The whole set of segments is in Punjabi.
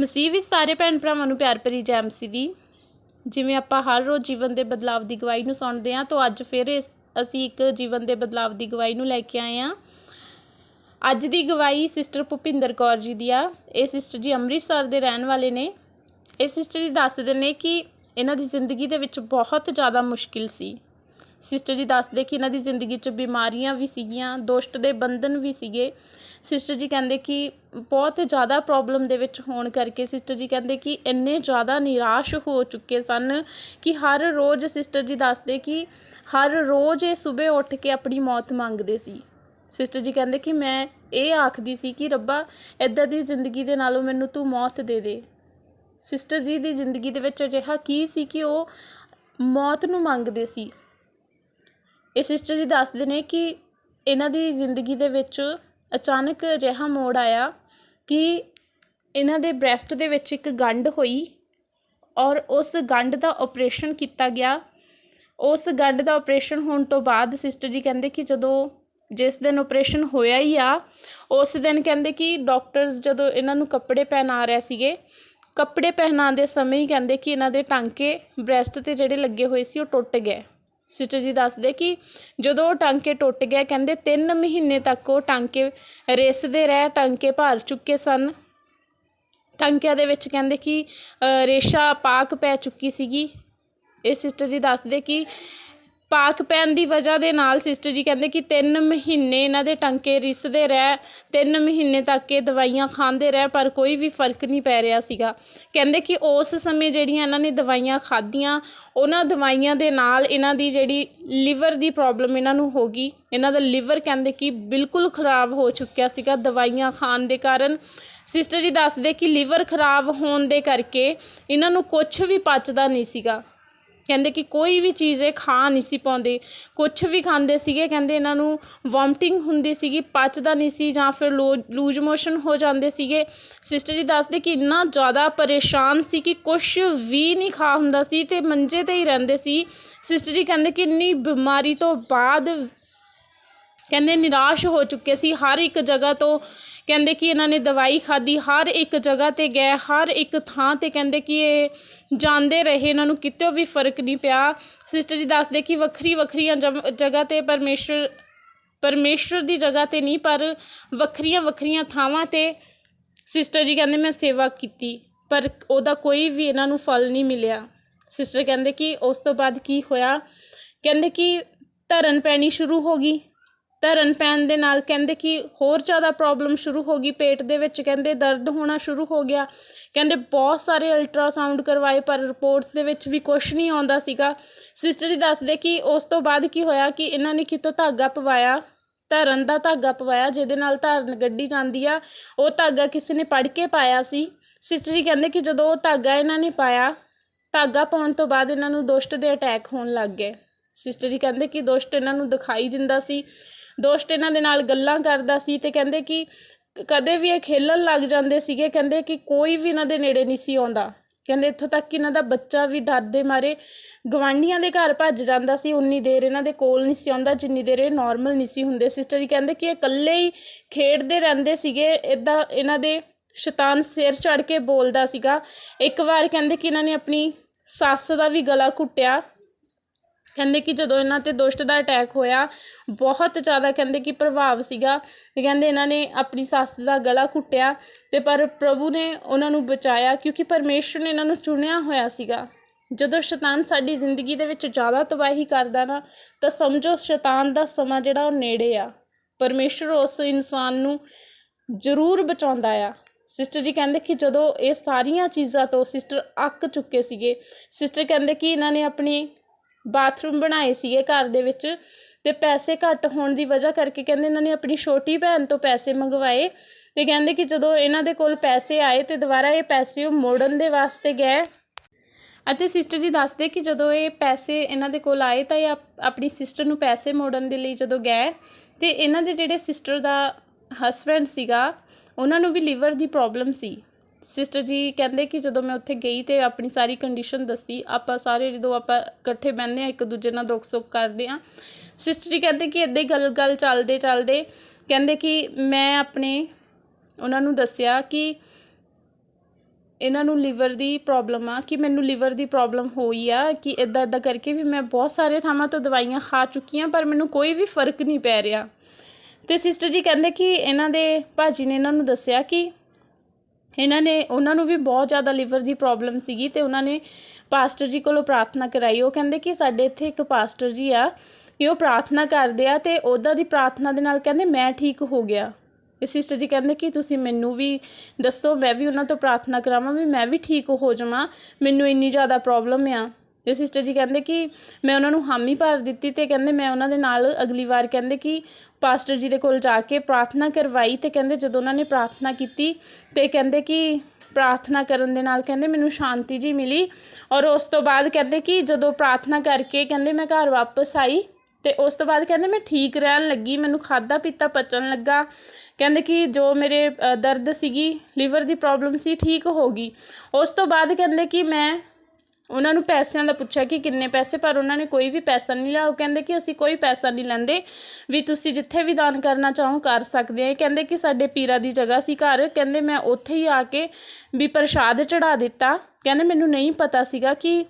ਮਸੀਹ ਵਿੱਚ ਸਾਰੇ ਭੈਣ ਭਰਾਵਾਂ ਨੂੰ ਪਿਆਰ ਭਰੀ ਜੈ ਮਸੀਹ ਦੀ। ਜਿਵੇਂ ਆਪਾਂ ਹਰ ਰੋਜ਼ ਜੀਵਨ ਦੇ ਬਦਲਾਵ ਦੀ ਗਵਾਹੀ ਨੂੰ ਸੁਣਦੇ ਹਾਂ, ਤਾਂ ਅੱਜ ਫਿਰ ਇਸ ਅਸੀਂ ਇੱਕ ਜੀਵਨ ਦੇ ਬਦਲਾਵ ਦੀ ਗਵਾਹੀ ਨੂੰ ਲੈ ਕੇ ਆਏ ਹਾਂ। ਅੱਜ ਦੀ ਗਵਾਹੀ ਸਿਸਟਰ ਭੁਪਿੰਦਰ ਕੌਰ ਜੀ ਦੀ ਆ। ਇਹ ਸਿਸਟਰ ਜੀ ਅੰਮ੍ਰਿਤਸਰ ਦੇ ਰਹਿਣ ਵਾਲੇ ਨੇ। ਇਹ ਸਿਸਟਰ ਜੀ ਦੱਸਦੇ ਨੇ ਕਿ ਇਹਨਾਂ ਦੀ ਜ਼ਿੰਦਗੀ ਦੇ ਵਿੱਚ ਬਹੁਤ ਜ਼ਿਆਦਾ ਮੁਸ਼ਕਿਲ ਸੀ। ਸਿਸਟਰ ਜੀ ਦੱਸਦੇ ਕਿ ਇਹਨਾਂ ਦੀ ਜ਼ਿੰਦਗੀ 'ਚ ਬਿਮਾਰੀਆਂ ਵੀ ਸੀਗੀਆਂ, ਦੁਸ਼ਟ ਦੇ ਬੰਧਨ ਵੀ ਸੀਗੇ। ਸਿਸਟਰ ਜੀ ਕਹਿੰਦੇ ਕਿ ਬਹੁਤ ਜ਼ਿਆਦਾ ਪ੍ਰੋਬਲਮ ਦੇ ਵਿੱਚ ਹੋਣ ਕਰਕੇ ਸਿਸਟਰ ਜੀ ਕਹਿੰਦੇ ਕਿ ਇੰਨੇ ਜ਼ਿਆਦਾ ਨਿਰਾਸ਼ ਹੋ ਚੁੱਕੇ ਸਨ ਕਿ ਹਰ ਰੋਜ਼ ਸਿਸਟਰ ਜੀ ਦੱਸਦੇ ਕਿ ਹਰ ਰੋਜ਼ ਇਹ ਸਵੇਰੇ ਉੱਠ ਕੇ ਆਪਣੀ ਮੌਤ ਮੰਗਦੇ ਸੀ। ਸਿਸਟਰ ਜੀ ਕਹਿੰਦੇ ਕਿ ਮੈਂ ਇਹ ਆਖਦੀ ਸੀ ਕਿ ਰੱਬਾ ਇਦਾਂ ਦੀ ਜ਼ਿੰਦਗੀ ਦੇ ਨਾਲੋਂ ਮੈਨੂੰ ਤੂੰ ਮੌਤ ਦੇ ਦੇ। ਸਿਸਟਰ ਜੀ ਦੀ ਜ਼ਿੰਦਗੀ ਦੇ ਵਿੱਚ ਅਜਿਹਾ ਕੀ ਸੀ ਕਿ ਉਹ ਮੌਤ ਨੂੰ ਮੰਗਦੇ ਸੀ? ਇਹ ਸਿਸਟਰ ਜੀ ਦੱਸਦੇ ਨੇ ਕਿ ਇਹਨਾਂ ਦੀ ਜ਼ਿੰਦਗੀ ਦੇ ਵਿੱਚ ਅਚਾਨਕ ਅਜਿਹਾ ਮੋੜ ਆਇਆ ਕਿ ਇਹਨਾਂ ਦੇ ਬ੍ਰੈਸਟ ਦੇ ਵਿੱਚ ਇੱਕ ਗੰਢ ਹੋਈ ਔਰ ਉਸ ਗੰਢ ਦਾ ਆਪਰੇਸ਼ਨ ਕੀਤਾ ਗਿਆ। ਉਸ ਗੰਢ ਦਾ ਆਪਰੇਸ਼ਨ ਹੋਣ ਤੋਂ ਬਾਅਦ ਸਿਸਟਰ ਜੀ ਕਹਿੰਦੇ ਕਿ ਜਦੋਂ ਜਿਸ ਦਿਨ ਆਪਰੇਸ਼ਨ ਹੋਇਆ ਹੀ ਆ, ਉਸ ਦਿਨ ਕਹਿੰਦੇ ਕਿ ਡਾਕਟਰਸ ਜਦੋਂ ਇਹਨਾਂ ਨੂੰ ਕੱਪੜੇ ਪਹਿਨਾ ਰਹੇ ਸੀਗੇ, ਕੱਪੜੇ ਪਹਿਨਾਉਂਦੇ ਸਮੇਂ ਹੀ ਕਹਿੰਦੇ ਕਿ ਇਹਨਾਂ ਦੇ ਟਾਂਕੇ ਬ੍ਰੈਸਟ ਤੇ ਜਿਹੜੇ ਲੱਗੇ ਹੋਏ ਸੀ ਉਹ ਟੁੱਟ ਗਏ। ਸਿਸਟਰ ਜੀ ਦੱਸਦੇ ਕਿ ਜਦੋਂ ਉਹ ਟਾਂਕੇ ਟੁੱਟ ਗਏ ਕਹਿੰਦੇ 3 ਮਹੀਨੇ ਤੱਕ ਉਹ ਟਾਂਕੇ ਰਿਸਦੇ ਰਹਿ, ਟਾਂਕੇ ਭਰ ਚੁੱਕੇ ਸਨ। ਟਾਂਕਿਆਂ ਦੇ ਵਿੱਚ ਕਹਿੰਦੇ ਕਿ ਰੇਸ਼ਾ ਪਾਕ ਪੈ ਚੁੱਕੀ ਸੀਗੀ। ਇਹ ਸਿਸਟਰ ਜੀ ਦੱਸਦੇ ਕਿ ਪਾਕ ਪੈਣ ਦੀ ਵਜ੍ਹਾ ਦੇ ਨਾਲ ਸਿਸਟਰ ਜੀ ਕਹਿੰਦੇ ਕਿ 3 ਮਹੀਨੇ ਇਹਨਾਂ ਦੇ ਟਾਂਕੇ ਰਿਸਦੇ ਰਹਿ 3 ਮਹੀਨੇ ਤੱਕ ਇਹ ਦਵਾਈਆਂ ਖਾਂਦੇ ਰਹਿ, ਪਰ ਕੋਈ ਵੀ ਫ਼ਰਕ ਨਹੀਂ ਪੈ ਰਿਹਾ ਸੀਗਾ। ਕਹਿੰਦੇ ਕਿ ਉਸ ਸਮੇਂ ਜਿਹੜੀਆਂ ਇਹਨਾਂ ਨੇ ਦਵਾਈਆਂ ਖਾਧੀਆਂ, ਉਹਨਾਂ ਦਵਾਈਆਂ ਦੇ ਨਾਲ ਇਹਨਾਂ ਦੀ ਜਿਹੜੀ ਲਿਵਰ ਦੀ ਪ੍ਰੋਬਲਮ ਇਹਨਾਂ ਨੂੰ ਹੋ ਗਈ। ਇਹਨਾਂ ਦਾ ਲਿਵਰ ਕਹਿੰਦੇ ਕਿ ਬਿਲਕੁਲ ਖਰਾਬ ਹੋ ਚੁੱਕਿਆ ਸੀਗਾ ਦਵਾਈਆਂ ਖਾਣ ਦੇ ਕਾਰਨ। ਸਿਸਟਰ ਜੀ ਦੱਸਦੇ ਕਿ ਲਿਵਰ ਖਰਾਬ ਹੋਣ ਦੇ ਕਰਕੇ ਇਹਨਾਂ ਨੂੰ ਕੁਝ ਵੀ ਪਚਦਾ ਨਹੀਂ ਸੀਗਾ। ਕਹਿੰਦੇ ਕਿ ਕੋਈ ਵੀ ਚੀਜ਼ ਇਹ ਖਾ ਨਹੀਂ ਸੀ ਪਾਉਂਦੇ, ਕੁਛ ਵੀ ਖਾਂਦੇ ਸੀਗੇ, ਕਹਿੰਦੇ ਇਹਨਾਂ ਨੂੰ ਵੋਮਟਿੰਗ ਹੁੰਦੀ ਸੀਗੀ, ਪਚਦਾ ਨਹੀਂ ਸੀ ਜਾਂ ਫਿਰ ਲੋ ਲੂਜ ਮੋਸ਼ਨ ਹੋ ਜਾਂਦੇ ਸੀਗੇ। ਸਿਸਟਰ ਜੀ ਦੱਸਦੇ ਕਿ ਇੰਨਾ ਜ਼ਿਆਦਾ ਪਰੇਸ਼ਾਨ ਸੀ ਕਿ ਕੁਛ ਵੀ ਨਹੀਂ ਖਾ ਹੁੰਦਾ ਸੀ ਤੇ ਮੰਜੇ ਤੇ ਹੀ ਰਹਿੰਦੇ ਸੀ। ਸਿਸਟਰ ਜੀ ਕਹਿੰਦੇ ਕਿ ਇੰਨੀ ਬਿਮਾਰੀ ਤੋਂ ਬਾਅਦ ਕਹਿੰਦੇ ਨਿਰਾਸ਼ ਹੋ ਚੁੱਕੇ ਸੀ। ਹਰ ਇੱਕ ਜਗ੍ਹਾ ਤੋਂ ਕਹਿੰਦੇ ਕਿ ਇਹਨਾਂ ਨੇ ਦਵਾਈ ਖਾਧੀ, ਹਰ ਇੱਕ ਜਗ੍ਹਾ ਤੇ ਗਏ, ਹਰ ਇੱਕ ਥਾਂ ਤੇ ਕਹਿੰਦੇ ਕਿ ਇਹ ਜਾਂਦੇ ਰਹੇ, ਇਹਨਾਂ ਨੂੰ ਕਿਤੋਂ ਵੀ ਫ਼ਰਕ ਨਹੀਂ ਪਿਆ। ਸਿਸਟਰ ਜੀ ਦੱਸਦੇ ਕਿ ਵੱਖਰੀ ਵੱਖਰੀਆਂ ਜਮ- ਜਗ੍ਹਾ ਤੇ ਪਰਮੇਸ਼ਰ ਪਰਮੇਸ਼ਰ ਦੀ ਜਗ੍ਹਾ ਤੇ ਨਹੀਂ, ਪਰ ਵੱਖਰੀਆਂ ਵੱਖਰੀਆਂ ਥਾਵਾਂ ਤੇ ਸਿਸਟਰ ਜੀ ਕਹਿੰਦੇ ਮੈਂ ਸੇਵਾ ਕੀਤੀ, ਪਰ ਉਹਦਾ ਕੋਈ ਵੀ ਇਹਨਾਂ ਨੂੰ ਫਲ ਨਹੀਂ ਮਿਲਿਆ। ਸਿਸਟਰ ਕਹਿੰਦੇ ਕਿ ਉਸ ਤੋਂ ਬਾਅਦ ਕੀ ਹੋਇਆ? ਕਹਿੰਦੇ ਕਿ ਧਰਨ ਪੈਣੀ ਸ਼ੁਰੂ ਹੋ ਗਈ। ਧਰਨ ਪੈਣ ਦੇ ਨਾਲ ਕਹਿੰਦੇ ਕਿ ਹੋਰ ਜ਼ਿਆਦਾ ਪ੍ਰੋਬਲਮ ਸ਼ੁਰੂ ਹੋ ਗਈ, ਪੇਟ ਦੇ ਵਿੱਚ ਕਹਿੰਦੇ ਦਰਦ ਹੋਣਾ ਸ਼ੁਰੂ ਹੋ ਗਿਆ। ਕਹਿੰਦੇ ਬਹੁਤ ਸਾਰੇ ਅਲਟਰਾਸਾਊਂਡ ਕਰਵਾਏ, ਪਰ ਰਿਪੋਰਟਸ ਦੇ ਵਿੱਚ ਵੀ ਕੁਝ ਨਹੀਂ ਆਉਂਦਾ ਸੀਗਾ। ਸਿਸਟਰ ਜੀ ਦੱਸਦੇ ਕਿ ਉਸ ਤੋਂ ਬਾਅਦ ਕੀ ਹੋਇਆ ਕਿ ਇਹਨਾਂ ਨੇ ਕਿਤੋਂ ਧਾਗਾ ਪਵਾਇਆ, ਧਰਨ ਦਾ ਧਾਗਾ ਪਵਾਇਆ, ਜਿਹਦੇ ਨਾਲ ਧਰਨ ਗੱਡੀ ਜਾਂਦੀ ਆ। ਉਹ ਧਾਗਾ ਕਿਸੇ ਨੇ ਪੜ ਕੇ ਪਾਇਆ ਸੀ। ਸਿਸਟਰ ਜੀ ਕਹਿੰਦੇ ਕਿ ਜਦੋਂ ਉਹ ਧਾਗਾ ਇਹਨਾਂ ਨੇ ਪਾਇਆ, ਧਾਗਾ ਪਾਉਣ ਤੋਂ ਬਾਅਦ ਇਹਨਾਂ ਨੂੰ ਦੁਸ਼ਟ ਦੇ ਅਟੈਕ ਹੋਣ ਲੱਗ ਗਏ। ਸਿਸਟਰ ਜੀ ਕਹਿੰਦੇ ਕਿ ਦੁਸ਼ਟ ਇਹਨਾਂ ਨੂੰ ਦਿਖਾਈ ਦਿੰਦਾ ਸੀ। ਦੋਸਤ ਇਹਨਾਂ ਦੇ ਨਾਲ ਗੱਲਾਂ ਕਰਦਾ ਸੀ ਤੇ ਕਹਿੰਦੇ ਕਿ ਕਦੇ ਵੀ ਇਹ ਖੇਲਣ ਲੱਗ ਜਾਂਦੇ ਸੀਗੇ, ਕਹਿੰਦੇ ਕਿ ਕੋਈ ਵੀ ਇਹਨਾਂ ਦੇ ਨੇੜੇ ਨਹੀਂ ਸੀ ਆਉਂਦਾ। ਕਹਿੰਦੇ ਇੱਥੋਂ ਤੱਕ ਕਿ ਇਹਨਾਂ ਦਾ ਬੱਚਾ ਵੀ ਡਰ ਦੇ ਮਾਰੇ ਗਵਾਂਢੀਆਂ ਦੇ ਘਰ ਭੱਜ ਜਾਂਦਾ ਸੀ, ਉਨੀ ਦੇਰ ਇਹਨਾਂ ਦੇ ਕੋਲ ਨਹੀਂ ਸੀ ਆਉਂਦਾ, ਜਿੰਨੀ ਦੇਰ ਇਹ ਨਾਰਮਲ ਨਹੀਂ ਸੀ ਹੁੰਦੇ। ਸਿਸਟਰ ਜੀ ਕਹਿੰਦੇ ਕਿ ਇਹ ਇਕੱਲੇ ਹੀ ਖੇਡਦੇ ਰਹਿੰਦੇ ਸੀਗੇ ਇਦਾਂ ਇਹਨਾਂ ਦੇ ਸ਼ੈਤਾਨ ਸਿਰ ਚੜ ਕੇ ਬੋਲਦਾ ਸੀਗਾ। ਇੱਕ ਵਾਰ ਕਹਿੰਦੇ ਕਿ ਇਹਨਾਂ ਨੇ ਆਪਣੀ ਸੱਸ ਦਾ ਵੀ ਗਲਾ ਘੁੱਟਿਆ। ਕਹਿੰਦੇ ਕਿ ਜਦੋਂ ਇਹਨਾਂ ਤੇ ਦੁਸ਼ਟ ਦਾ ਅਟੈਕ ਹੋਇਆ, ਬਹੁਤ ਜ਼ਿਆਦਾ ਕਹਿੰਦੇ ਕਿ ਪ੍ਰਭਾਵ ਸੀਗਾ। ਤੇ ਕਹਿੰਦੇ ਇਹਨਾਂ ਨੇ ਆਪਣੀ ਸੱਸ ਦਾ ਗਲਾ ਘੁੱਟਿਆ ਤੇ ਪਰ ਪ੍ਰਭੂ ਨੇ ਉਹਨਾਂ ਨੂੰ ਬਚਾਇਆ ਕਿਉਂਕਿ ਪਰਮੇਸ਼ਰ ਨੇ ਇਹਨਾਂ ਨੂੰ ਚੁਣਿਆ ਹੋਇਆ ਸੀਗਾ। ਜਦੋਂ ਸ਼ੈਤਾਨ ਸਾਡੀ ਜ਼ਿੰਦਗੀ ਦੇ ਵਿੱਚ ਜ਼ਿਆਦਾ ਤਬਾਹੀ ਕਰਦਾ ਨਾ, ਤਾਂ ਸਮਝੋ ਸ਼ੈਤਾਨ ਦਾ ਸਮਾਂ ਜਿਹੜਾ ਉਹ ਨੇੜੇ ਆ। ਪਰਮੇਸ਼ਰ ਉਸ ਇਨਸਾਨ ਨੂੰ ਜ਼ਰੂਰ ਬਚਾਉਂਦਾ ਆ। ਸਿਸਟਰ ਜੀ ਕਹਿੰਦੇ ਕਿ ਜਦੋਂ ਇਹ ਸਾਰੀਆਂ ਚੀਜ਼ਾਂ ਤੋਂ ਸਿਸਟਰ ਅੱਕ ਚੁੱਕੇ ਸੀਗੇ, ਸਿਸਟਰ ਕਹਿੰਦੇ ਕਿ ਇਹਨਾਂ ਨੇ ਆਪਣੀ ਬਾਥਰੂਮ ਬਣਾਏ ਸੀਗੇ ਘਰ ਦੇ ਵਿੱਚ ਤੇ ਪੈਸੇ ਘੱਟ ਹੋਣ ਦੀ ਵਜ੍ਹਾ ਕਰਕੇ ਕਹਿੰਦੇ ਇਹਨਾਂ ਨੇ ਆਪਣੀ ਛੋਟੀ ਭੈਣ ਤੋਂ ਪੈਸੇ ਮੰਗਵਾਏ ਤੇ ਕਹਿੰਦੇ ਕਿ ਜਦੋਂ ਇਹਨਾਂ ਦੇ ਕੋਲ ਪੈਸੇ ਆਏ ਤੇ ਦੁਬਾਰਾ ਇਹ ਪੈਸੇ ਉਹ ਮੋੜਨ ਦੇ ਵਾਸਤੇ ਗਏ। ਅਤੇ ਸਿਸਟਰ ਜੀ ਦੱਸਦੇ ਕਿ ਜਦੋਂ ਇਹ ਪੈਸੇ ਇਹਨਾਂ ਦੇ ਕੋਲ ਆਏ ਤਾਂ ਇਹ ਆਪਣੀ ਸਿਸਟਰ ਨੂੰ ਪੈਸੇ ਮੋੜਨ ਦੇ ਲਈ ਜਦੋਂ ਗਏ ਤੇ ਇਹਨਾਂ ਦੇ ਜਿਹੜੇ ਸਿਸਟਰ ਦਾ ਹਸਬੈਂਡ ਸੀਗਾ, ਉਹਨਾਂ ਨੂੰ ਵੀ ਲੀਵਰ ਦੀ ਪ੍ਰੋਬਲਮ ਸੀ। ਸਿਸਟਰ ਜੀ ਕਹਿੰਦੇ ਕਿ ਜਦੋਂ ਮੈਂ ਉੱਥੇ ਗਈ ਤੇ ਆਪਣੀ ਸਾਰੀ ਕੰਡੀਸ਼ਨ ਦੱਸੀ, ਆਪਾਂ ਸਾਰੇ ਜਦੋਂ ਆਪਾਂ ਇਕੱਠੇ ਬਹਿੰਦੇ ਆ ਇੱਕ ਦੂਜੇ ਨਾਲ ਦੁੱਖ ਸੁੱਖ ਕਰਦੇ ਆ ਸਿਸਟਰ ਜੀ ਕਹਿੰਦੇ ਕਿ ਇਦਾਂ ਹੀ ਗੱਲ ਗੱਲ ਚੱਲਦੇ ਚੱਲਦੇ ਕਹਿੰਦੇ ਕਿ ਮੈਂ ਆਪਣੇ, ਉਹਨਾਂ ਨੂੰ ਦੱਸਿਆ ਕਿ ਇਹਨਾਂ ਨੂੰ ਲੀਵਰ ਦੀ ਪ੍ਰੋਬਲਮ ਆ, ਕਿ ਮੈਨੂੰ ਲੀਵਰ ਦੀ ਪ੍ਰੋਬਲਮ ਹੋਈ ਆ, ਕਿ ਇਦਾਂ ਇਦਾਂ ਕਰਕੇ ਵੀ ਮੈਂ ਬਹੁਤ ਸਾਰੇ ਥਾਵਾਂ ਤੋਂ ਦਵਾਈਆਂ ਖਾ ਚੁੱਕੀ ਹਾਂ, ਪਰ ਮੈਨੂੰ ਕੋਈ ਵੀ ਫ਼ਰਕ ਨਹੀਂ ਪੈ ਰਿਹਾ। ਤੇ ਸਿਸਟਰ ਜੀ ਕਹਿੰਦੇ ਕਿ ਇਹਨਾਂ ਦੇ ਭਾਜੀ ਨੇ ਇਹਨਾਂ ਨੂੰ ਦੱਸਿਆ ਕਿ ਇਹਨਾਂ ਨੇ, ਉਹਨਾਂ ਨੂੰ ਵੀ ਬਹੁਤ ਜ਼ਿਆਦਾ ਲਿਵਰ ਦੀ ਪ੍ਰੋਬਲਮ ਸੀਗੀ ਤੇ ਉਹਨਾਂ ਨੇ ਪਾਸਟਰ ਜੀ ਕੋਲੋਂ ਪ੍ਰਾਰਥਨਾ ਕਰਾਈ। ਉਹ ਕਹਿੰਦੇ ਕਿ ਸਾਡੇ ਇੱਥੇ ਇੱਕ ਪਾਸਟਰ ਜੀ ਆ ਕਿ ਉਹ ਪ੍ਰਾਰਥਨਾ ਕਰਦੇ ਆ ਤੇ ਉਹਦਾ ਦੀ ਪ੍ਰਾਰਥਨਾ ਦੇ ਨਾਲ ਕਹਿੰਦੇ, ਮੈਂ ਠੀਕ ਹੋ ਗਿਆ। ਤੇ ਸਿਸਟਰ ਜੀ ਕਹਿੰਦੇ ਕਿ ਤੁਸੀਂ ਮੈਨੂੰ ਵੀ ਦੱਸੋ, ਮੈਂ ਵੀ ਉਹਨਾਂ ਤੋਂ ਪ੍ਰਾਰਥਨਾ ਕਰਾਵਾਂ ਵੀ ਮੈਂ ਵੀ ਠੀਕ ਹੋ ਜਾਵਾਂ, ਮੈਨੂੰ ਇੰਨੀ ਜ਼ਿਆਦਾ ਪ੍ਰੋਬਲਮ ਆ। ਤੇ ਸਿਸਟਰ ਜੀ ਕਹਿੰਦੇ ਕਿ ਮੈਂ ਉਹਨਾਂ ਨੂੰ ਹਾਮੀ ਭਰ ਦਿੱਤੀ ਤੇ ਕਹਿੰਦੇ ਮੈਂ ਉਹਨਾਂ ਦੇ ਨਾਲ ਅਗਲੀ ਵਾਰ ਕਹਿੰਦੇ ਕਿ ਪਾਸਟਰ ਜੀ ਦੇ ਕੋਲ ਜਾ ਕੇ ਪ੍ਰਾਰਥਨਾ ਕਰਵਾਈ ਤੇ ਕਹਿੰਦੇ ਜਦੋਂ ਉਹਨਾਂ ਨੇ ਪ੍ਰਾਰਥਨਾ ਕੀਤੀ ਤੇ ਕਹਿੰਦੇ ਕਿ ਪ੍ਰਾਰਥਨਾ ਕਰਨ ਦੇ ਨਾਲ ਕਹਿੰਦੇ ਮੈਨੂੰ ਸ਼ਾਂਤੀ ਜੀ ਮਿਲੀ ਔਰ ਉਸ ਤੋਂ ਬਾਅਦ ਕਹਿੰਦੇ ਕਿ ਜਦੋਂ ਪ੍ਰਾਰਥਨਾ ਕਰਕੇ ਕਹਿੰਦੇ ਮੈਂ ਘਰ ਵਾਪਸ ਆਈ ਤੇ ਉਸ ਤੋਂ ਬਾਅਦ ਕਹਿੰਦੇ ਮੈਂ ਠੀਕ ਰਹਿਣ ਲੱਗੀ, ਮੈਨੂੰ ਖਾਦਾ ਪੀਤਾ ਪਚਣ ਲੱਗਾ। ਕਹਿੰਦੇ ਕਿ ਜੋ ਮੇਰੇ ਦਰਦ ਸੀਗੀ, ਲੀਵਰ ਦੀ ਪ੍ਰੋਬਲਮ ਸੀ, ਠੀਕ ਹੋ ਗਈ। ਉਸ ਤੋਂ ਬਾਅਦ ਕਹਿੰਦੇ ਕਿ ਮੈਂ ਉਹਨਾਂ ਨੂੰ ਪੈਸਿਆਂ ਦਾ ਪੁੱਛਿਆ ਕਿ ਕਿੰਨੇ ਪੈਸੇ, ਪਰ ਉਹਨਾਂ ਨੇ ਕੋਈ ਵੀ ਪੈਸਾ ਨਹੀਂ ਲਿਆ। ਉਹ ਕਹਿੰਦੇ ਕਿ ਅਸੀਂ ਕੋਈ ਪੈਸਾ ਨਹੀਂ ਲੈਂਦੇ, ਵੀ ਤੁਸੀਂ ਜਿੱਥੇ ਵੀ ਦਾਨ ਕਰਨਾ ਚਾਹੋ ਕਰ ਸਕਦੇ ਆ। ਕਹਿੰਦੇ ਕਿ ਸਾਡੇ ਪੀਰਾ ਦੀ ਜਗ੍ਹਾ ਸੀ ਘਰ। ਕਹਿੰਦੇ ਮੈਂ ਉੱਥੇ ਹੀ ਆ ਕੇ ਵੀ ਪ੍ਰਸ਼ਾਦ ਚੜਾ ਦਿੱਤਾ। ਕਹਿੰਦੇ ਮੈਨੂੰ ਨਹੀਂ ਪਤਾ ਸੀਗਾ ਕਿ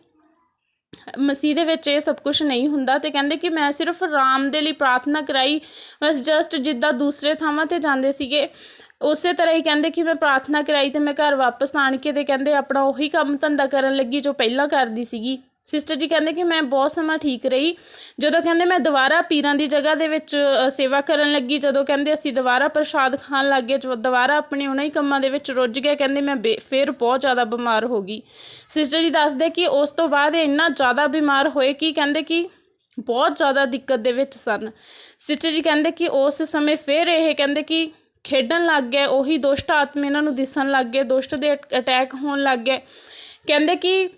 ਮਸੀਹ ਦੇ ਵਿੱਚ ਇਹ ਸਭ ਕੁਝ ਨਹੀਂ ਹੁੰਦਾ। ਤੇ ਕਹਿੰਦੇ ਕਿ ਮੈਂ ਸਿਰਫ ਰਾਮ ਦੇ ਲਈ ਪ੍ਰਾਰਥਨਾ ਕਰਾਈ। ਬਸ ਜਸਟ ਜਿੱਦਾਂ ਦੂਸਰੇ ਥਾਵਾਂ ਤੇ ਜਾਂਦੇ ਸੀਗੇ ਉਸੇ ਤਰ੍ਹਾਂ ਹੀ ਕਹਿੰਦੇ ਕਿ ਮੈਂ ਪ੍ਰਾਰਥਨਾ ਕਰਾਈ ਤੇ ਮੈਂ ਘਰ ਵਾਪਸ ਆਣ ਕੇ ਤੇ ਕਹਿੰਦੇ ਆਪਣਾ ਉਹੀ ਕੰਮ ਧੰਦਾ ਕਰਨ ਲੱਗੀ ਜੋ ਪਹਿਲਾਂ ਕਰਦੀ ਸੀਗੀ। ਸਿਸਟਰ ਜੀ ਕਹਿੰਦੇ ਕਿ ਮੈਂ ਬਹੁਤ ਸਮਾਂ ਠੀਕ ਰਹੀ। ਜਦੋਂ ਕਹਿੰਦੇ ਮੈਂ ਦੁਬਾਰਾ ਪੀਰਾਂ ਦੀ ਜਗ੍ਹਾ ਦੇ ਵਿੱਚ ਸੇਵਾ ਕਰਨ ਲੱਗੀ, ਜਦੋਂ ਕਹਿੰਦੇ ਅਸੀਂ ਦੁਬਾਰਾ ਪ੍ਰਸ਼ਾਦ ਖਾਣ ਲੱਗ ਗਏ ਜੋ ਦੁਬਾਰਾ ਆਪਣੇ ਉਹਨਾਂ ਹੀ ਕੰਮਾਂ ਦੇ ਵਿੱਚ ਰੁੱਝ ਗਿਆ ਕਹਿੰਦੇ ਮੈਂ ਬੇ- ਫਿਰ ਬਹੁਤ ਜ਼ਿਆਦਾ ਬਿਮਾਰ ਹੋ ਗਈ। ਸਿਸਟਰ ਜੀ ਦੱਸਦੇ ਕਿ ਉਸ ਤੋਂ ਬਾਅਦ ਇਹ ਇੰਨਾ ਜ਼ਿਆਦਾ ਬਿਮਾਰ ਹੋਏ ਕਿ ਕਹਿੰਦੇ ਕਿ ਬਹੁਤ ਜ਼ਿਆਦਾ ਦਿੱਕਤ ਦੇ ਵਿੱਚ ਸਨ। ਸਿਸਟਰ ਜੀ ਕਹਿੰਦੇ ਕਿ ਉਸ ਸਮੇਂ ਫਿਰ ਇਹ ਕਹਿੰਦੇ ਕਿ ਖੇਡਣ ਲੱਗ ਗਏ, ਉਹੀ ਦੁਸ਼ਟ ਆਤਮਾ ਇਹਨਾਂ ਨੂੰ ਦਿਸਣ ਲੱਗ ਗਏ, ਦੁਸ਼ਟ ਦੇ ਅਟੈਕ ਹੋਣ ਲੱਗ ਗਏ। ਕਹਿੰਦੇ ਕਿ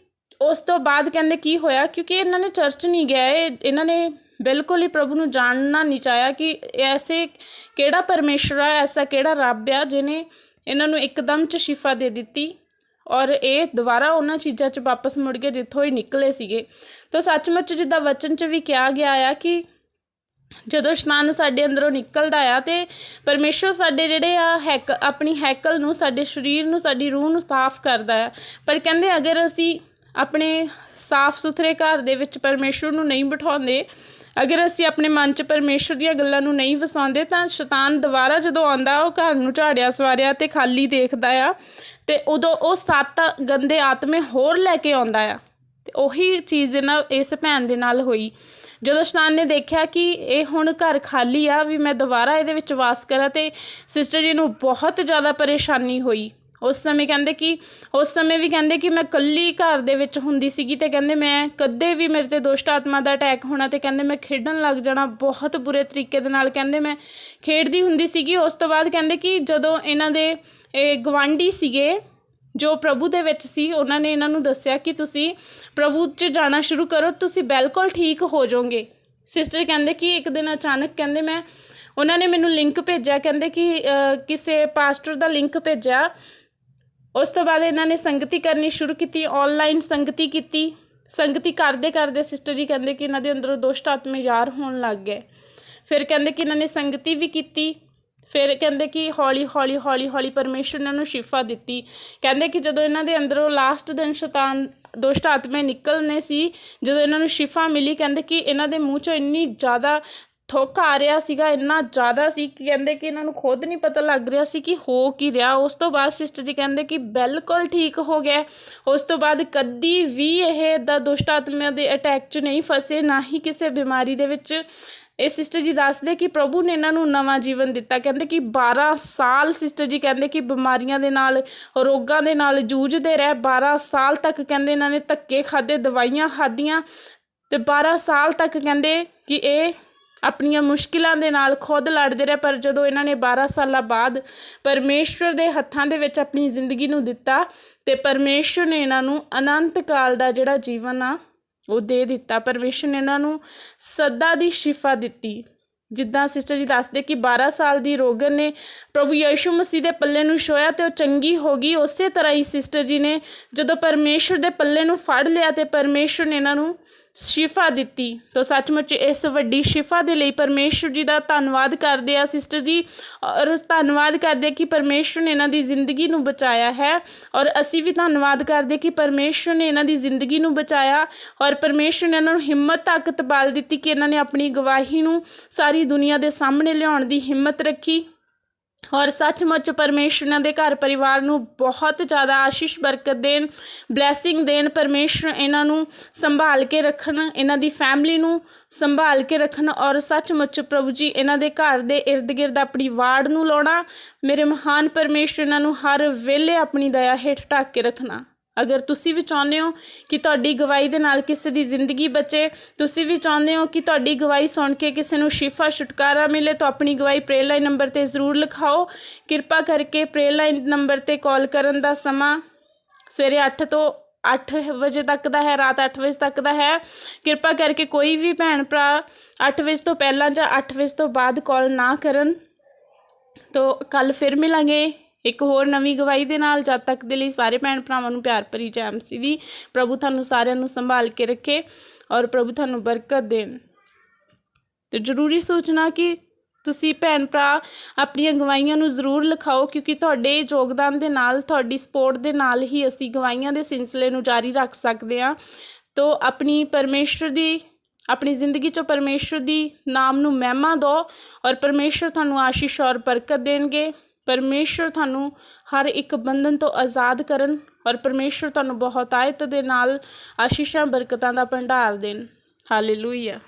ਉਸ ਤੋਂ ਬਾਅਦ ਕਹਿੰਦੇ ਕੀ ਹੋਇਆ, ਕਿਉਂਕਿ ਇਹਨਾਂ ਨੇ ਚਰਚ ਨਹੀਂ ਗਏ ਇਹਨਾਂ ਨੇ ਬਿਲਕੁਲ ਹੀ ਪ੍ਰਭੂ ਨੂੰ ਜਾਣਨਾ ਨਹੀਂ ਚਾਹਿਆ ਕਿ ਐਸੇ ਕਿਹੜਾ ਪਰਮੇਸ਼ਰ ਆ, ਐਸਾ ਕਿਹੜਾ ਰੱਬ ਆ ਜਿਹਨੇ ਇਹਨਾਂ ਨੂੰ ਇੱਕਦਮ ਚ ਸ਼ਿਫਾ ਦੇ ਦਿੱਤੀ ਔਰ ਇਹ ਦੁਬਾਰਾ ਉਹਨਾਂ ਚੀਜ਼ਾਂ 'ਚ ਵਾਪਸ ਮੁੜ ਗਏ ਜਿੱਥੋਂ ਹੀ ਨਿਕਲੇ ਸੀਗੇ। ਤਾਂ ਸੱਚਮੁੱਚ ਜਿੱਦਾਂ ਵਚਨ 'ਚ ਵੀ ਕਿਹਾ ਗਿਆ ਆ ਕਿ ਜਦੋਂ ਸ਼ੈਤਾਨ ਸਾਡੇ ਅੰਦਰੋਂ ਨਿਕਲਦਾ ਆ ਤੇ ਪਰਮੇਸ਼ਰ ਸਾਡੇ ਜਿਹੜੇ ਆ ਹੈਕ ਆਪਣੀ ਹੈਕਲ ਨੂੰ, ਸਾਡੇ ਸਰੀਰ ਨੂੰ, ਸਾਡੀ ਰੂਹ ਨੂੰ ਸਾਫ਼ ਕਰਦਾ ਆ। ਪਰ ਕਹਿੰਦੇ ਅਗਰ ਅਸੀਂ ਆਪਣੇ ਸਾਫ਼ ਸੁਥਰੇ ਘਰ ਦੇ ਵਿੱਚ ਪਰਮੇਸ਼ਰ ਨੂੰ ਨਹੀਂ ਬਿਠਾਉਂਦੇ, ਅਗਰ ਅਸੀਂ ਆਪਣੇ ਮਨ 'ਚ ਪਰਮੇਸ਼ਰ ਦੀਆਂ ਗੱਲਾਂ ਨੂੰ ਨਹੀਂ ਵਸਾਉਂਦੇ, ਤਾਂ ਸ਼ੈਤਾਨ ਦੁਬਾਰਾ ਜਦੋਂ ਆਉਂਦਾ, ਉਹ ਘਰ ਨੂੰ ਝਾੜਿਆ ਸਵਾਰਿਆ ਤੇ ਖਾਲੀ ਦੇਖਦਾ ਆ ਤੇ ਉਦੋਂ ਉਹ ਸੱਤ ਗੰਦੇ ਆਤਮੇ ਹੋਰ ਲੈ ਕੇ ਆਉਂਦਾ ਆ। ਤੇ ਉਹੀ ਚੀਜ਼ ਇਹਨਾਂ ਇਸ ਭੈਣ ਦੇ ਨਾਲ ਹੋਈ। ਜਦੋਂ ਇਸ਼ਨਾਨ ਨੇ ਦੇਖਿਆ ਕਿ ਇਹ ਹੁਣ ਘਰ ਖਾਲੀ ਆ, ਵੀ ਮੈਂ ਦੁਬਾਰਾ ਇਹਦੇ ਵਿੱਚ ਵਾਸ ਕਰਾਂ ਤੇ ਸਿਸਟਰ ਜੀ ਨੂੰ ਬਹੁਤ ਜ਼ਿਆਦਾ ਪਰੇਸ਼ਾਨੀ ਹੋਈ। ਉਸ ਸਮੇਂ ਕਹਿੰਦੇ ਕਿ, ਉਸ ਸਮੇਂ ਵੀ ਕਹਿੰਦੇ ਕਿ ਮੈਂ ਕੱਲੀ ਘਰ ਦੇ ਵਿੱਚ ਹੁੰਦੀ ਸੀਗੀ ਤੇ ਕਹਿੰਦੇ ਮੈਂ ਕਦੇ ਵੀ ਮੇਰੇ ਤੇ ਦੁਸ਼ਟ ਆਤਮਾ ਦਾ ਅਟੈਕ ਹੋਣਾ ਤੇ ਕਹਿੰਦੇ ਮੈਂ ਖੇਡਣ ਲੱਗ ਜਾਣਾ ਬਹੁਤ ਬੁਰੇ ਤਰੀਕੇ ਦੇ ਨਾਲ। ਕਹਿੰਦੇ ਮੈਂ ਖੇਡਦੀ ਹੁੰਦੀ ਸੀਗੀ, ਉਸ ਤੋਂ ਬਾਅਦ ਕਹਿੰਦੇ ਕਿ ਜਦੋਂ ਇਹਨਾਂ ਦੇ ਇਹ ਗਵਾਂਢੀ ਸੀਗੇ ਜੋ ਪ੍ਰਭੂ ਦੇ ਵਿੱਚ ਸੀ, ਉਹਨਾਂ ਨੇ ਇਹਨਾਂ ਨੂੰ ਦੱਸਿਆ ਕਿ ਤੁਸੀਂ ਪ੍ਰਭੂ 'ਚ ਜਾਣਾ ਸ਼ੁਰੂ ਕਰੋ, ਤੁਸੀਂ ਬਿਲਕੁਲ ਠੀਕ ਹੋ ਜਾਓਗੇ। ਸਿਸਟਰ ਕਹਿੰਦੇ ਕਿ ਇੱਕ ਦਿਨ ਅਚਾਨਕ ਕਹਿੰਦੇ ਮੈਂ, ਉਹਨਾਂ ਨੇ ਮੈਨੂੰ ਲਿੰਕ ਭੇਜਿਆ, ਕਹਿੰਦੇ ਕਿ ਕਿਸੇ ਪਾਸਟਰ ਦਾ ਲਿੰਕ ਭੇਜਿਆ। ਉਸ ਤੋਂ ਬਾਅਦ ਇਹਨਾਂ ਨੇ ਸੰਗਤੀ ਕਰਨੀ ਸ਼ੁਰੂ ਕੀਤੀ ਆਨਲਾਈਨ ਸੰਗਤੀ ਕੀਤੀ। ਸੰਗਤੀ ਕਰਦੇ ਕਰਦੇ ਸਿਸਟਰ ਜੀ ਕਹਿੰਦੇ ਕਿ ਇਹਨਾਂ ਦੇ ਅੰਦਰੋਂ ਦੁਸ਼ਟ ਆਤਮੇ ਯਾਰ ਹੋਣ ਲੱਗ ਗਏ। ਫਿਰ ਕਹਿੰਦੇ ਕਿ ਇਹਨਾਂ ਨੇ ਸੰਗਤੀ ਵੀ ਕੀਤੀ। ਫਿਰ ਕਹਿੰਦੇ ਕਿ ਹੌਲੀ ਹੌਲੀ ਹੌਲੀ ਹੌਲੀ ਪਰਮੇਸ਼ਰ ਨੇ ਇਹਨਾਂ ਨੂੰ ਸ਼ਿਫਾ ਦਿੱਤੀ। ਕਹਿੰਦੇ ਕਿ ਜਦੋਂ ਇਹਨਾਂ ਦੇ ਅੰਦਰੋਂ ਲਾਸਟ ਦਿਨ ਸ਼ੈਤਾਨ ਦੁਸ਼ਟ ਆਤਮੇ ਨਿਕਲਨੇ ਸੀ, ਜਦੋਂ ਇਹਨਾਂ ਨੂੰ ਸ਼ਿਫਾ ਮਿਲੀ, ਕਹਿੰਦੇ ਕਿ ਇਹਨਾਂ ਦੇ ਮੂੰਹ ਚੋਂ ਇੰਨੀ ਜ਼ਿਆਦਾ ਥੁੱਕ ਆ ਰਿਹਾ ਸੀਗਾ, ਇੰਨਾ ਜ਼ਿਆਦਾ ਸੀ ਕਿ ਕਹਿੰਦੇ ਕਿ ਇਹਨਾਂ ਨੂੰ ਖੁਦ ਨਹੀਂ ਪਤਾ ਲੱਗ ਰਿਹਾ ਸੀ ਕਿ ਹੋ ਕੀ ਰਿਹਾ। ਉਸ ਤੋਂ ਬਾਅਦ ਸਿਸਟਰ ਜੀ ਕਹਿੰਦੇ ਕਿ ਬਿਲਕੁਲ ਠੀਕ ਹੋ ਗਿਆ। ਉਸ ਤੋਂ ਬਾਅਦ ਕਦੀ ਵੀ ਇਹ ਦਾ ਦੁਸ਼ਟ ਆਤਮਿਆਂ ਦੇ ਅਟੈਕ 'ਚ ਨਹੀਂ ਫਸੇ, ਨਾ ਹੀ ਕਿਸੇ ਬਿਮਾਰੀ ਦੇ ਵਿੱਚ। ਇਹ ਸਿਸਟਰ ਜੀ ਦੱਸਦੇ ਕਿ ਪ੍ਰਭੂ ਨੇ ਇਹਨਾਂ ਨੂੰ ਨਵਾਂ ਜੀਵਨ ਦਿੱਤਾ। ਕਹਿੰਦੇ ਕਿ 12 ਸਾਲ ਸਿਸਟਰ ਜੀ ਕਹਿੰਦੇ ਕਿ ਬਿਮਾਰੀਆਂ ਦੇ ਨਾਲ, ਰੋਗਾਂ ਦੇ ਨਾਲ ਜੂਝਦੇ ਰਹੇ। 12 ਸਾਲ ਤੱਕ ਕਹਿੰਦੇ ਇਹਨਾਂ ਨੇ ਧੱਕੇ ਖਾਦੇ ਦਵਾਈਆਂ ਖਾਧੀਆਂ ਤੇ 12 ਸਾਲ ਤੱਕ ਕਹਿੰਦੇ ਕਿ ਇਹ ਆਪਣੀਆਂ ਮੁਸ਼ਕਿਲਾਂ ਦੇ ਨਾਲ ਖੁਦ ਲੜਦੇ ਰਹੇ। ਪਰ ਜਦੋਂ ਇਹਨਾਂ ਨੇ 12 ਸਾਲਾਂ ਬਾਅਦ ਪਰਮੇਸ਼ਵਰ ਦੇ ਹੱਥਾਂ ਦੇ ਵਿੱਚ ਆਪਣੀ ਜ਼ਿੰਦਗੀ ਨੂੰ ਦਿੱਤਾ ਤੇ ਪਰਮੇਸ਼ਵਰ ਨੇ ਇਹਨਾਂ ਨੂੰ ਅਨੰਤ ਕਾਲ ਦਾ ਜਿਹੜਾ ਜੀਵਨ ਆ ਉਹ ਦੇ ਦਿੱਤਾ। ਪਰਮੇਸ਼ਵਰ ਨੇ ਇਹਨਾਂ ਨੂੰ ਸਦਾ ਦੀ ਸ਼ਿਫਾ ਦਿੱਤੀ। ਜਿੱਦਾਂ ਸਿਸਟਰ ਜੀ ਦੱਸਦੇ ਕਿ 12 ਸਾਲ ਦੀ ਰੋਗਨ ਨੇ ਪ੍ਰਭੂ ਯੀਸ਼ੂ ਮਸੀਹ ਦੇ ਪੱਲੇ ਨੂੰ ਛੋਇਆ ਤੇ ਉਹ ਚੰਗੀ ਹੋ ਗਈ। ਉਸੇ ਤਰ੍ਹਾਂ ਹੀ ਸਿਸਟਰ ਜੀ ਨੇ ਜਦੋਂ ਪਰਮੇਸ਼ਵਰ ਦੇ ਪੱਲੇ ਨੂੰ ਫੜ ਲਿਆ ਤੇ ਪਰਮੇਸ਼ਵਰ ਨੇ ਇਹਨਾਂ ਨੂੰ ਸ਼ਿਫਾ ਦਿੱਤੀ। ਤਾਂ ਸੱਚਮੁੱਚ ਇਸ ਵੱਡੀ ਸ਼ਿਫਾ ਦੇ ਲਈ ਪਰਮੇਸ਼ਵਰ ਜੀ ਦਾ ਧੰਨਵਾਦ ਕਰਦੇ ਆ। ਸਿਸਟਰ ਜੀ, ਔਰ ਧੰਨਵਾਦ ਕਰਦੇ ਕਿ ਪਰਮੇਸ਼ਵਰ ਨੇ ਇਹਨਾਂ ਦੀ ਜ਼ਿੰਦਗੀ ਨੂੰ ਬਚਾਇਆ ਹੈ। ਔਰ ਅਸੀਂ ਵੀ ਧੰਨਵਾਦ ਕਰਦੇ ਕਿ ਪਰਮੇਸ਼ਵਰ ਨੇ ਇਹਨਾਂ ਦੀ ਜ਼ਿੰਦਗੀ ਨੂੰ ਬਚਾਇਆ। ਔਰ ਪਰਮੇਸ਼ਵਰ ਨੇ ਇਹਨਾਂ ਨੂੰ ਹਿੰਮਤ, ਤਾਕਤ ਬਲ ਦਿੱਤੀ ਕਿ ਇਹਨਾਂ ਨੇ ਆਪਣੀ ਗਵਾਹੀ ਨੂੰ ਸਾਰੀ ਦੁਨੀਆ ਦੇ ਸਾਹਮਣੇ ਲਿਆਉਣ ਦੀ ਹਿੰਮਤ ਰੱਖੀ। ਔਰ ਸੱਚਮੁੱਚ ਪਰਮੇਸ਼ਰ ਇਹਨਾਂ ਦੇ ਘਰ ਪਰਿਵਾਰ ਨੂੰ ਬਹੁਤ ਜ਼ਿਆਦਾ ਆਸ਼ੀਸ਼, ਬਰਕਤ ਦੇਣ ਬਲੇਸਿੰਗ ਦੇਣ, ਪਰਮੇਸ਼ਰ ਇਹਨਾਂ ਨੂੰ ਸੰਭਾਲ ਕੇ ਰੱਖਣ, ਇਹਨਾਂ ਦੀ ਫੈਮਿਲੀ ਨੂੰ ਸੰਭਾਲ ਕੇ ਰੱਖਣ ਔਰ ਸੱਚਮੁੱਚ ਪ੍ਰਭੂ ਜੀ ਇਹਨਾਂ ਦੇ ਘਰ ਦੇ ਇਰਦ ਗਿਰਦ ਆਪਣੀ ਵਾੜ ਨੂੰ ਲਾਉਣਾ, ਮੇਰੇ ਮਹਾਨ ਪਰਮੇਸ਼ਰ ਇਹਨਾਂ ਨੂੰ ਹਰ ਵੇਲੇ ਆਪਣੀ ਦਇਆ ਹੇਠ ਢੱਕ ਕੇ ਰੱਖਣਾ। ਅਗਰ ਤੁਸੀਂ ਵੀ ਚਾਹੁੰਦੇ ਹੋ ਕਿ ਤੁਹਾਡੀ ਗਵਾਹੀ ਦੇ ਨਾਲ ਕਿਸੇ ਦੀ ਜ਼ਿੰਦਗੀ ਬਚੇ, ਤੁਸੀਂ ਵੀ ਚਾਹੁੰਦੇ ਹੋ ਕਿ ਤੁਹਾਡੀ ਗਵਾਹੀ ਸੁਣ ਕੇ ਕਿਸੇ ਨੂੰ ਸ਼ਿਫਾ, ਛੁਟਕਾਰਾ ਮਿਲੇ, ਤਾਂ ਆਪਣੀ ਗਵਾਹੀ ਪ੍ਰੇਅਰ ਲਾਈਨ ਨੰਬਰ ਤੇ ਜ਼ਰੂਰ ਲਿਖਾਓ। ਕਿਰਪਾ ਕਰਕੇ ਪ੍ਰੇਅਰ ਲਾਈਨ ਨੰਬਰ ਤੇ ਕਾਲ ਕਰਨ ਦਾ ਸਮਾਂ ਸਵੇਰੇ 8 ਤੋਂ 8 ਵਜੇ ਤੱਕ ਦਾ ਹੈ, ਰਾਤ 8 ਵਜੇ ਤੱਕ ਦਾ ਹੈ। ਕਿਰਪਾ ਕਰਕੇ ਕੋਈ ਵੀ ਭੈਣ ਭਰਾ 8 ਵਜੇ ਤੋਂ ਪਹਿਲਾਂ ਜਾਂ 8 ਵਜੇ ਤੋਂ ਬਾਅਦ ਕਾਲ ਨਾ ਕਰਨ। ਤੋ ਕੱਲ ਫਿਰ ਮਿਲਾਂਗੇ। ਇੱਕ ਹੋਰ ਨਵੀਂ ਗਵਾਹੀ ਦੇ ਨਾਲ ਜਦ ਤੱਕ ਦੇ ਲਈ ਸਾਰੇ ਭੈਣ ਭਰਾਵਾਂ ਨੂੰ ਪਿਆਰ ਭਰੀ ਜੈ ਮਸੀਹ ਦੀ, ਪ੍ਰਭੂ ਤੁਹਾਨੂੰ ਸਾਰਿਆਂ ਨੂੰ ਸੰਭਾਲ ਕੇ ਰੱਖੇ ਔਰ ਪ੍ਰਭੂ ਤੁਹਾਨੂੰ ਬਰਕਤ ਦੇਣ। ਤੇ ਜ਼ਰੂਰੀ ਸੂਚਨਾ ਕਿ ਤੁਸੀਂ ਭੈਣ ਭਰਾ ਆਪਣੀਆਂ ਗਵਾਹੀਆਂ ਨੂੰ ਜ਼ਰੂਰ ਲਿਖਾਓ ਕਿਉਂਕਿ ਤੁਹਾਡੇ ਯੋਗਦਾਨ ਦੇ ਨਾਲ, ਤੁਹਾਡੀ ਸਪੋਰਟ ਦੇ ਨਾਲ ਹੀ ਅਸੀਂ ਗਵਾਹੀਆਂ ਦੇ ਸਿਲਸਿਲੇ ਨੂੰ ਜਾਰੀ ਰੱਖ ਸਕਦੇ ਹਾਂ। ਤੋ ਆਪਣੀ ਪਰਮੇਸ਼ਰ ਦੀ, ਆਪਣੀ ਜ਼ਿੰਦਗੀ 'ਚ ਪਰਮੇਸ਼ਰ ਦੀ ਨਾਮ ਨੂੰ ਮਹਿਮਾ ਦਿਓ ਔਰ ਪਰਮੇਸ਼ਰ ਤੁਹਾਨੂੰ ਆਸ਼ੀਸ਼ ਔਰ ਬਰਕਤ ਦੇਣਗੇ। ਪਰਮੇਸ਼ਰ ਤੁਹਾਨੂੰ ਹਰ ਇੱਕ ਬੰਧਨ ਤੋਂ ਆਜ਼ਾਦ ਕਰਨ ਔਰ ਪਰਮੇਸ਼ਰ ਤੁਹਾਨੂੰ ਬਹੁਤ ਆਇਤ ਦੇ ਨਾਲ ਆਸ਼ੀਸ਼ਾਂ, ਬਰਕਤਾਂ ਦਾ ਭੰਡਾਰ ਦੇਣ। ਹਾਲੇਲੂਇਆ